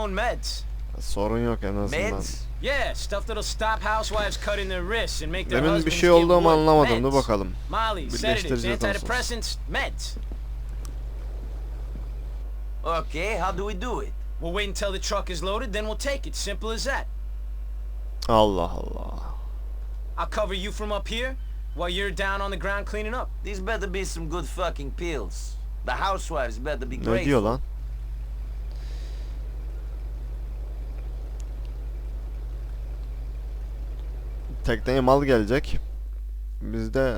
own meds. Sorun yok en azından. Meds? Yeah, stuff that'll stop housewives cutting their wrists and make their Demin bir husbands şey get oldu ama wood. anlamadım. Dur Meds. bakalım. Molly, sedatives, Birleştireceğiz nasıl olsa. antidepressants, meds. Okay, how do we do it? We'll wait until the truck is loaded, then we'll take it. Simple as that. Allah Allah. I'll cover you from up here while you're down on the ground cleaning up. These better be some good fucking pills. The housewives better be Ne grateful. diyor lan? Tekneye mal gelecek. Biz de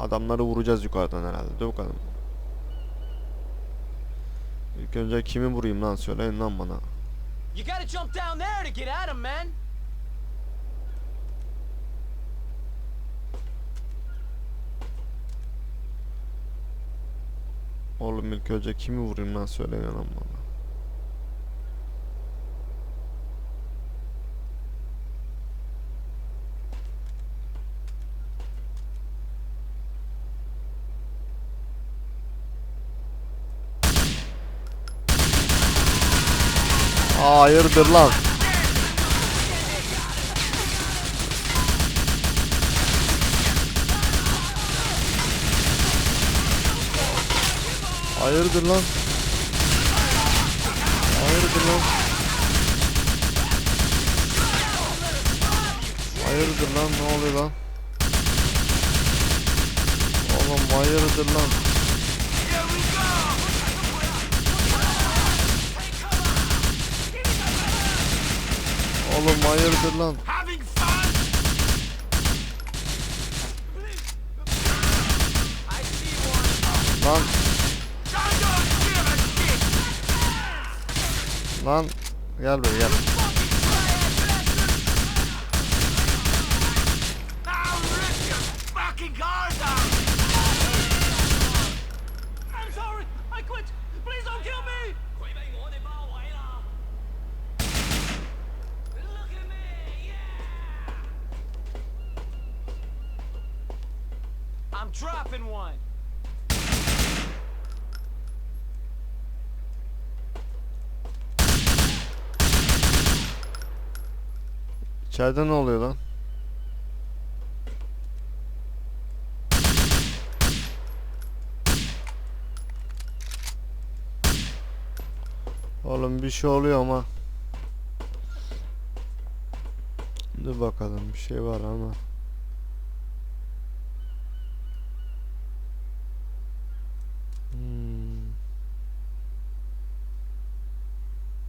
adamları vuracağız yukarıdan herhalde. Dur bakalım. İlk önce kimi vurayım lan söyleyin lan bana. You gotta jump down there to get at him, man. Oğlum ilk önce kimi vurayım lan söyleyin lan bana. Hayırdır lan? Hayırdır lan? Hayırdır lan? Hayırdır lan ne oluyor lan? Oğlum hayırdır lan? Oğlum hayırdır lan? Lan lan gel buraya gel. I'm dropping one. İçeride ne oluyor lan? Oğlum bir şey oluyor ama. Dur bakalım bir şey var ama. Hmm. Hmm, kimi bekliyoruz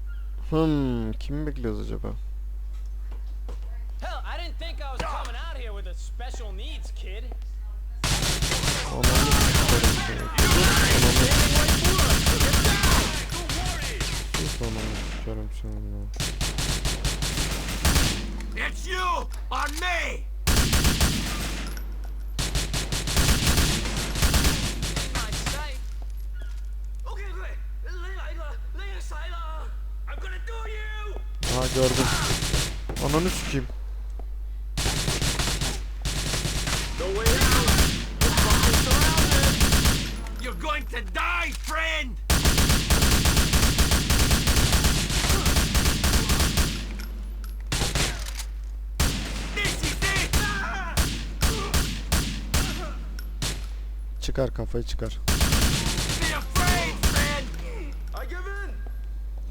acaba? Hell, I didn't think I was coming out here with a special needs kid. Ananı sikerim. It's you on me. Aha gördüm. Ananı sikeyim. No way out. We're fucking surrounded. You're going to die, friend. This is it. Çıkar kafayı çıkar. Be afraid, friend. I give in.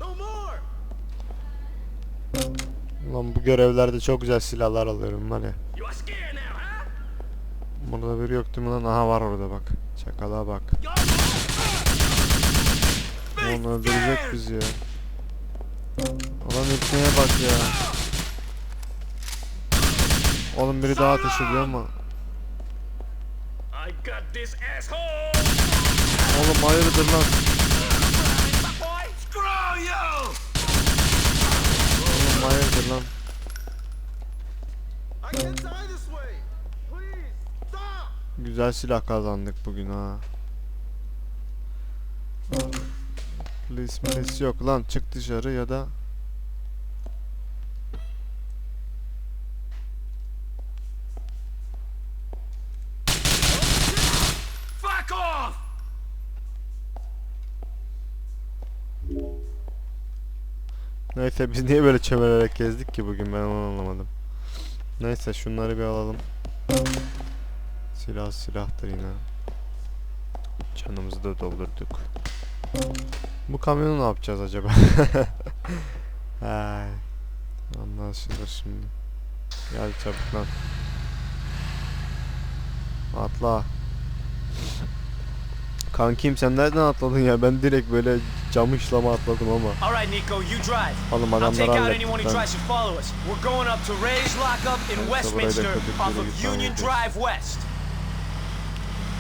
No more. Ulan bu görevlerde çok güzel silahlar alıyorum var ya. Burada biri yok değil mi lan? Aha var orada bak. Çakala bak. Onu öldürecek bizi ya. Adam ipneye bak ya. Oğlum biri daha ateş ediyor ama. Oğlum hayırdır lan? Boy, screw you. Oğlum hayırdır lan? I can't die this way! Please, stop! Güzel silah kazandık bugün ha. Polis polis yok lan çık dışarı ya da Fuck off. Neyse biz niye böyle çömelerek gezdik ki bugün ben onu anlamadım. Neyse şunları bir alalım. Silah silahtır yine. Canımızı da doldurduk. Bu kamyonu ne yapacağız acaba? Ay. Anlaşılır şimdi. Gel çabuk lan. Atla. Kankim sen nereden atladın ya? Ben direkt böyle camışlama atladım ama. All right, Nico, you drive. Oğlum follow us. We're going up to Ray's lockup in Westminster off of Union. Drive West.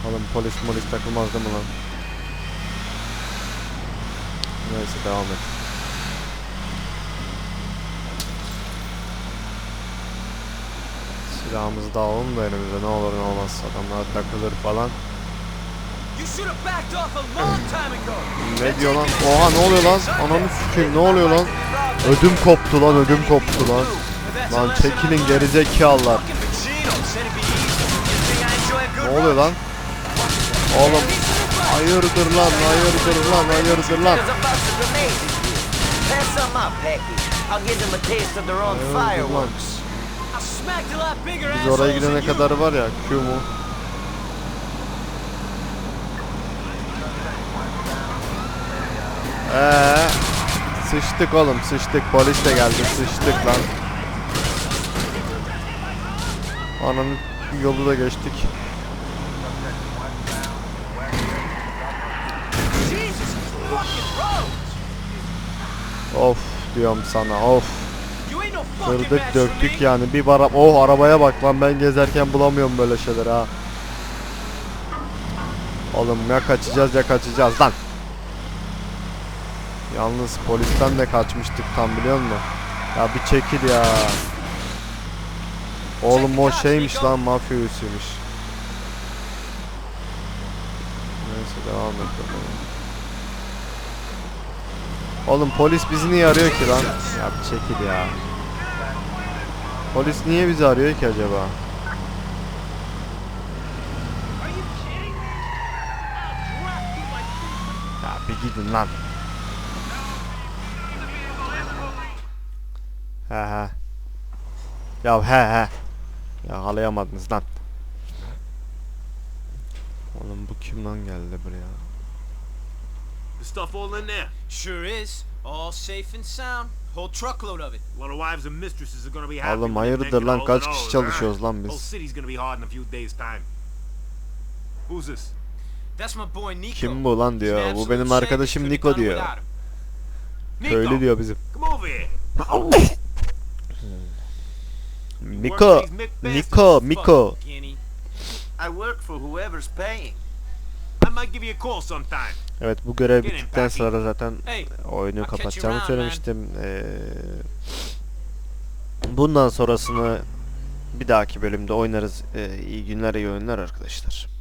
Oğlum polis polis takılmaz değil mi lan? Neyse devam et. Silahımızı da alalım da elimize ne olur ne olmaz adamlar takılır falan. Ne diyor lan? Oha ne oluyor lan? Ananı sikeyim ne oluyor lan? Ödüm koptu lan ödüm koptu lan. Lan çekilin gerizekalılar. Ne oluyor lan? Oğlum hayırdır lan hayırdır lan hayırdır lan. Hayırdır lan. Biz oraya gidene kadar var ya Q mu? Eee sıçtık oğlum sıçtık polis de geldi sıçtık lan. Ananın yolu da geçtik. Of diyorum sana of. Kırdık döktük yani bir bara oh arabaya bak lan ben gezerken bulamıyorum böyle şeyler ha. Oğlum ya kaçacağız ya kaçacağız lan. Yalnız polisten de kaçmıştık tam biliyor musun? Ya bir çekil ya. Oğlum o şeymiş lan mafya üyesiymiş. Neyse devam et bakalım. Oğlum polis bizi niye arıyor ki lan? Ya bir çekil ya. Polis niye bizi arıyor ki acaba? Ya bir gidin lan. He he. Ya he he. Yakalayamadınız lan. Oğlum bu kim lan geldi buraya? The stuff all in there. Sure is. All safe and sound. Whole truckload of it. A lot of wives and mistresses are gonna be happy. Oğlum hayırdır lan kaç kişi çalışıyoruz lan Whole biz? city's gonna be hard in a few days' time. Who's this? That's my boy Nico. Kim bu lan diyor. Bu benim arkadaşım done diyor. Nico, Köylü diyor bizim. Miko, Miko. Fuck, Guinea. I work for whoever's paying. Evet bu görev bittikten sonra zaten oyunu kapatacağımı söylemiştim. Ee, bundan sonrasını bir dahaki bölümde oynarız. Ee, iyi günler, iyi oyunlar arkadaşlar.